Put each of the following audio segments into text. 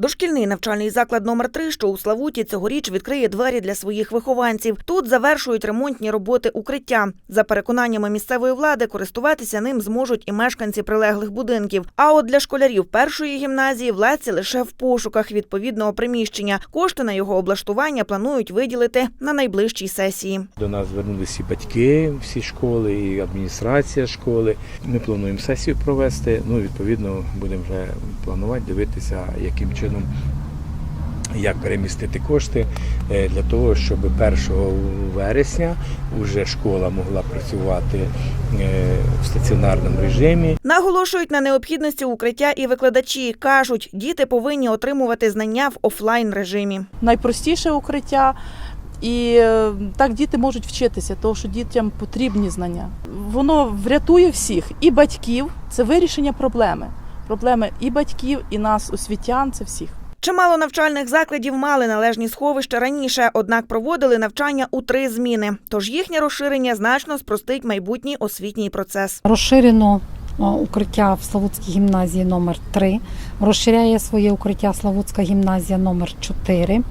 Дошкільний навчальний заклад номер 3 що у Славуті, цьогоріч відкриє двері для своїх вихованців. Тут завершують ремонтні роботи укриття. За переконаннями місцевої влади, користуватися ним зможуть і мешканці прилеглих будинків. А от для школярів першої гімназії владці лише в пошуках відповідного приміщення. Кошти на його облаштування планують виділити на найближчій сесії. До нас звернулися і батьки всі школи, і адміністрація школи. Ми плануємо сесію провести. Ну, відповідно, будемо вже планувати, дивитися, яким чином. Як перемістити кошти е, для того, щоб 1 вересня вже школа могла працювати е, в стаціонарному режимі. Наголошують на необхідності укриття і викладачі. кажуть, діти повинні отримувати знання в офлайн режимі. найпростіше укриття. І е, так діти можуть вчитися, тому що дітям потрібні знання. Воно врятує всіх і батьків. Це вирішення проблеми. Проблеми і батьків, і нас, освітян, це всіх. Чимало навчальних закладів мали належні сховища раніше, однак проводили навчання у три зміни. Тож їхнє розширення значно спростить майбутній освітній процес. Розширено укриття в Славутській гімназії номер 3 розширяє своє укриття Славутська гімназія номер 4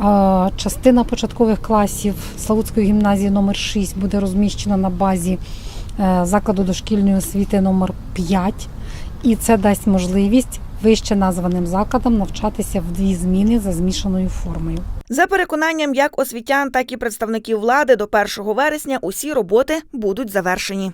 Е, Частина початкових класів Славутської гімназії номер 6 буде розміщена на базі е, закладу дошкільної освіти номер 5 і це дасть можливість вище названим закладам навчатися в дві зміни за змішаною формою. За переконанням як освітян, так і представників влади до 1 вересня усі роботи будуть завершені.